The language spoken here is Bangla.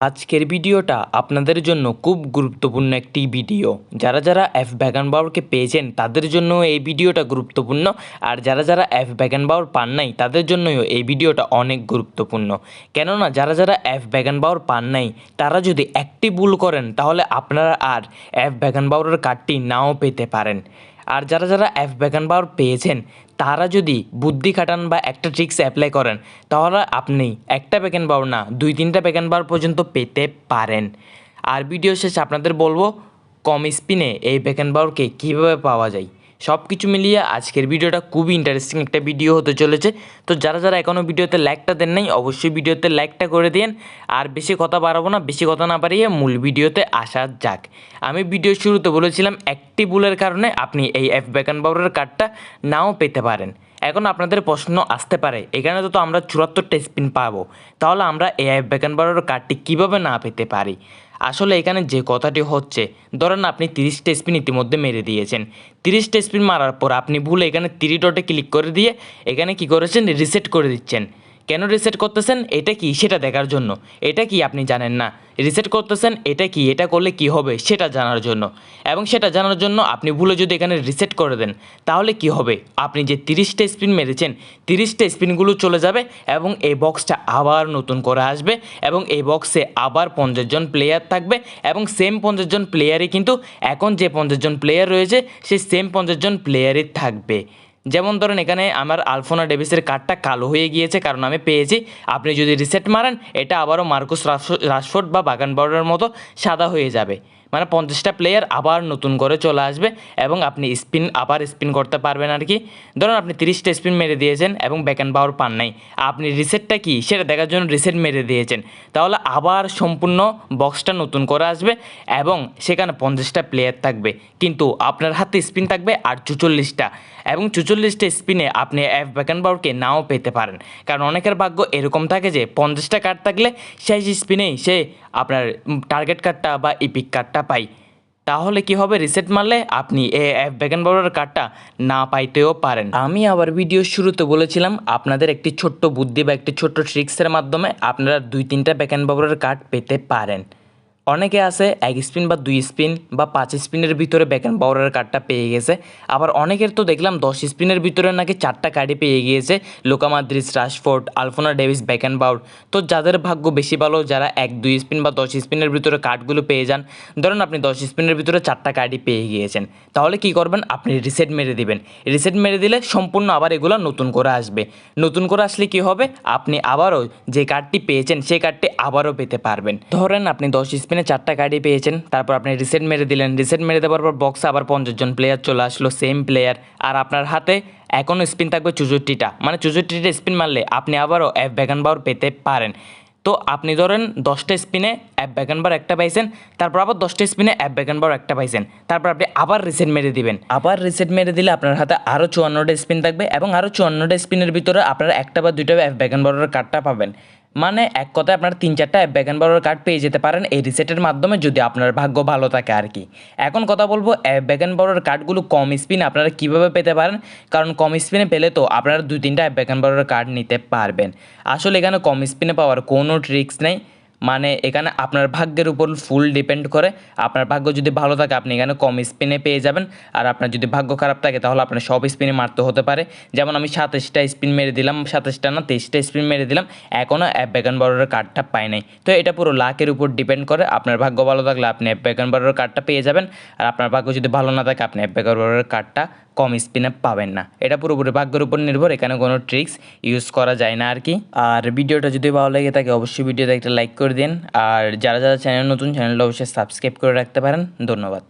আজকের ভিডিওটা আপনাদের জন্য খুব গুরুত্বপূর্ণ একটি ভিডিও। যারা যারা এফ ভ্যাগান বাউরকে পেয়েছেন, তাদের জন্য এই ভিডিওটা গুরুত্বপূর্ণ। আর যারা যারা এফ ভ্যাগান বাউর পান নাই, তাদের জন্যও এই ভিডিওটা অনেক গুরুত্বপূর্ণ। কেননা, যারা যারা এফ ভ্যাগান বাউর পান নাই, তারা যদি একটি ভুল করেন, তাহলে আপনারা আর এফ ভ্যাগান বাউরের কার্ডটি নাও পেতে পারেন। আর যারা যারা এফ ভ্যাগান পাওয়ার পেয়েছেন তারা যদি বুদ্ধি খাটান বা একটা ট্রিক্স অ্যাপ্লাই করেন, তাহলে আপনি একটা প্যাকেন বার না, দুই তিনটা প্যাকেন বার পর্যন্ত পেতে পারেন। আর ভিডিও শেষে আপনাদের বলব, কম স্পিনে এই প্যাকেন বারকে কীভাবে পাওয়া যায়? সব কিছু মিলিয়ে আজকের ভিডিওটা খুবই ইন্টারেস্টিং একটা ভিডিও হতে চলেছে। তো যারা যারা এখনও ভিডিওতে লাইকটা দেন নাই, অবশ্যই ভিডিওতে লাইকটা করে দিন আর বেশি কথা বাড়াবো না, বেশি কথা না বাড়িয়ে মূল ভিডিওতে আসা যাক। আমি ভিডিও শুরুতে বলেছিলাম, একটি ভুলের কারণে আপনি এই এফ ব্যাকান বাবুরের কার্ডটা নাও পেতে পারেন। এখন আপনাদের প্রশ্ন আসতে পারে, এখানে তো আমরা চুয়াত্তরটা স্পিন পাবো, তাহলে আমরা এআই ব্যাকান কার্ডটি কীভাবে না পেতে পারি? আসলে এখানে যে কথাটি হচ্ছে, ধরেন আপনি তিরিশটা স্পিন ইতিমধ্যে মেরে দিয়েছেন তিরিশটা স্পিন মারার পর আপনি ভুলে এখানে তিরি ডটে ক্লিক করে দিয়ে, এখানে কি করেছেন? রিসেট করে দিচ্ছেন। কেন রিসেট করতেছেন? এটা কি? সেটা দেখার জন্য। এটা কি আপনি জানেন না? রিসেট করতেছেন, এটা কি? এটা করলে কি হবে? সেটা জানার জন্য। এবং সেটা জানার জন্য আপনি ভুলে যদি এখানে রিসেট করে দেন, তাহলে কি হবে? আপনি যে তিরিশটা স্পিন মেরেছেন, তিরিশটা স্পিনগুলো চলে যাবে এবং এই বক্সটা আবার নতুন করে আসবে এবং এই বক্সে আবার পঞ্চাশ জন প্লেয়ার থাকবে এবং সেম পঞ্চাশ জন প্লেয়ারই কিন্তু এখন যে পঞ্চাশ জন প্লেয়ার রয়েছে সেই সেম পঞ্চাশ জন প্লেয়ারই থাকবে। যেমন ধরেন এখানে আমার আলফোনা ডেভিসের কার্ডটা কালো হয়ে গিয়েছে, কারণ আমি পেয়েছি। আপনি যদি রিসেট মারেন, এটা আবারও মার্কুস রাশফোর্ড বা বাগান বর্ডারের মতো সাদা হয়ে যাবে। মানে পঞ্চাশটা প্লেয়ার আবার নতুন করে চলে আসবে এবং আপনি স্পিন আবার স্পিন করতে পারবেন আর কি। ধরুন আপনি তিরিশটা স্পিন মেরে দিয়েছেন এবং ব্যাকঅ্যান্ড পাওয়ার পান নাই। আপনি রিসেটটা কি? সেটা দেখার জন্য রিসেট মেরে দিয়েছেন। তাহলে আবার সম্পূর্ণ বক্সটা নতুন করে আসবে এবং সেখানে পঞ্চাশটা প্লেয়ার থাকবে। কিন্তু আপনার হাতে স্পিন থাকবে আর চুচল্লিশটা। এবং চুচল্লিশটা স্পিনে আপনি এফ ব্যাকঅ্যান্ড পাওয়ারকে নাও পেতে পারেন। কারণ অনেকের ভাগ্য এরকম থাকে যে পঞ্চাশটা কার্ড থাকলে সেই স্পিনেই সে আপনার টার্গেট কার্ডটা বা ইপিক কার্ডটা পাই। তাহলে কি হবে? রিসেট মারলে আপনি এ এফ ব্যাগন বর্ডার কার্ডটা না পাইতেও পারেন। আমি আবার ভিডিও শুরুতে বলেছিলাম, আপনাদের একটি ছোট্ট বুদ্ধি বা একটি ছোট্ট ট্রিক্সের মাধ্যমে আপনারা দুই তিনটা ব্যাকেন বর্ডার কার্ড পেতে পারেন। অনেকে আছে এক স্পিন বা দুই স্পিন বা পাঁচ স্পিনের ভিতরে ব্যাকেন বাউরের কার্ডটা পেয়ে গেছে। আবার অনেকের তো দেখলাম দশ স্পিনের ভিতরে নাকি চারটা কার্ডই পেয়ে গিয়েছে। লোকামাদ্রিস রাশফোর্ড আলফোনা ডেভিস ব্যাকেন বাউর তো যাদের ভাগ্য বেশি ভালো, যারা এক, দুই স্পিন বা দশ স্পিনের ভিতরে কার্ডগুলো পেয়ে যান, ধরেন আপনি দশ স্পিনের ভিতরে চারটা কার্ডই পেয়ে গিয়েছেন। তাহলে কি করবেন? আপনি রিসেট মেরে দিবেন। রিসেট মেরে দিলে সম্পূর্ণ আবার এগুলো নতুন করে আসবে। নতুন করে আসলে কি হবে? আপনি আবারও যে কার্ডটি পেয়েছেন, সেই কার্ডটি আবারও পেতে পারবেন। ধরেন আপনি দশ স্পিন স্পিনে চারটা কার্ডই পেয়েছেন। তারপর আপনি রিসেট মেরে দিলেন। রিসেট মেরে দেওয়ার পর বক্সে আবার পঞ্চাশ জন প্লেয়ার চলে আসলো সেম প্লেয়ার আর আপনার হাতে এখনও স্পিন থাকবে চুচুরটিটা মানে চুচুরটিটা স্পিন মারলে আপনি আবারও এফ ব্যাগান বাউর পেতে পারেন। তো আপনি ধরেন দশটা স্পিনে অ্যাপ ব্যাগানবার একটা পাইছেন, তারপর আবার দশটা স্পিনে অ্যাপ ব্যাগানবার একটা পাইছেন। তারপর আপনি আবার রিসেট মেরে দিবেন। আবার রিসেট মেরে দিলে আপনার হাতে আরও চুয়ান্নটা স্পিন থাকবে এবং আরও চুয়ান্নটা স্পিনের ভিতরে আপনারা একটা বা দুইটা অ্যাপ ব্যাগানবারের কার্ডটা পাবেন। মানে এক কথায় আপনার তিন চারটা ব্যাগান বারোর কার্ড পেয়ে যেতে পারেন এই রিসেটের মাধ্যমে যদি আপনার ভাগ্য ভালো থাকে আর কি। এখন কথা বলব অ্যাপ ব্যাক অ্যান্ড কার্ডগুলো কম স্পিনে আপনারা কীভাবে পেতে পারেন? কারণ কম স্পিনে পেলে তো আপনারা দুই তিনটা অ্যাপ ব্যাগান বারোর কার্ড নিতে পারবেন। আসলে এখানে কম স্পিনে পাওয়ার কোনো ট্রিক্স নেই। মানে এখানে আপনার ভাগ্যের উপর ফুল ডিপেন্ড করে। আপনার ভাগ্য যদি ভালো থাকে, আপনি এখানে কম স্পিনে পেয়ে যাবেন। আর আপনার যদি ভাগ্য খারাপ থাকে, তাহলে আপনার সব স্পিনে মারতে হতে পারে। যেমন আমি সাতাশটা স্পিন মেরে দিলাম, সাতাশটা না, তেইশটা স্পিন মেরে দিলাম। এখনও অ্যাপ ব্যাগান বড়ের কার্ডটা পাই নাই। তো এটা পুরো লাখের উপর ডিপেন্ড করে। আপনার ভাগ্য ভালো থাকলে আপনি অ্যাপ ব্যাগান বড়ের কার্ডটা পেয়ে যাবেন। আর আপনার ভাগ্য যদি ভালো না থাকে, আপনি অ্যাপ ব্যাগান বড়ের কার্ডটা কম স্পিনে পাবেন না। এটা পুরোপুরি ভাগ্যের উপর নির্ভর, এখানে কোনো ট্রিক্স ইউজ করা যায় না আর কি। আর ভিডিওটা যদি ভালো লাগে থাকে, অবশ্যই ভিডিওতে একটা লাইক করে দিন। আর যারা যারা চ্যানেল নতুন চ্যানেলটা অবশ্যই সাবস্ক্রাইব করে রাখতে পারেন। ধন্যবাদ।